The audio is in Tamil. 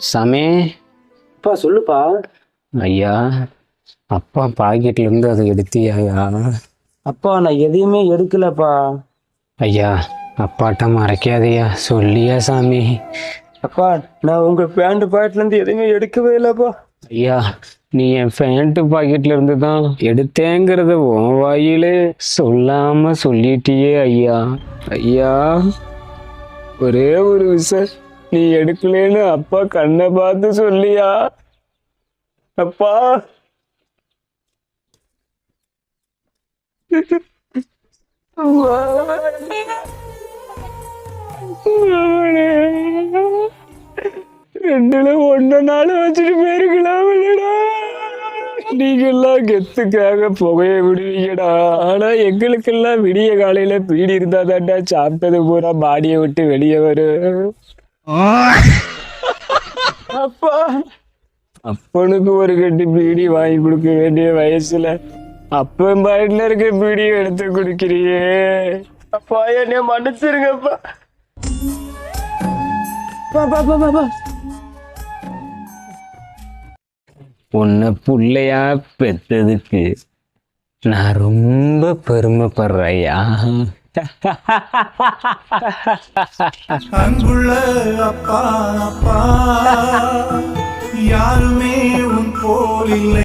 சாமி. அப்பா சொல்லுப்பா. ஐயா அப்பா பாக்கெட்ல இருந்து அதை எடுத்தியா? ஐயா அப்பா நான் எதையுமே எடுக்கலப்பா. ஐயா அப்பாட்ட மறைக்காதயா. சொல்லியா சாமி. அப்பா நான் உங்க பேண்ட் பாக்கெட்ல இருந்து எதையுமே எடுக்கவே இல்லப்பா. ஐயா நீ என் பேண்ட் பாக்கெட்ல இருந்து தான் எடுத்தேங்கிறத உன் வாயிலே சொல்லாம சொல்லிட்டியே ஐயா. ஐயா ஒரே ஒரு விஷயம் நீ எடுக்கலன்னு அப்பா கண்ணை பார்த்து சொல்லியா? அப்பா. ரெண்டுல ஒன்ன நாள் வச்சுட்டு போயிருக்கலாம் இல்லடா. நீங்க எல்லாம் கெத்துக்காக புகைய விடுவீங்கடா. ஆனா எங்களுக்கெல்லாம் விடிய காலையில பீடி இருந்தா தாண்டா சாப்பிட்டது பூரா பாடியை விட்டு வெளியே வரும். அப்பா. அப்பனுக்கு ஒரு கட்டு பீடி வாங்கி கொடுக்க வேண்டிய வயசுல அப்பன் பாயிட்ல இருக்க பீடியை எடுத்து குடிக்கிறியே. அப்பா என்னைய மன்னிச்சிருங்கப்பா. உன்னை புள்ளையா பெத்ததுக்கு நான் ரொம்ப பெருமைப்படுறையா அன்புள்ள அப்பா அப்பா யாருமே உன் போலில்லை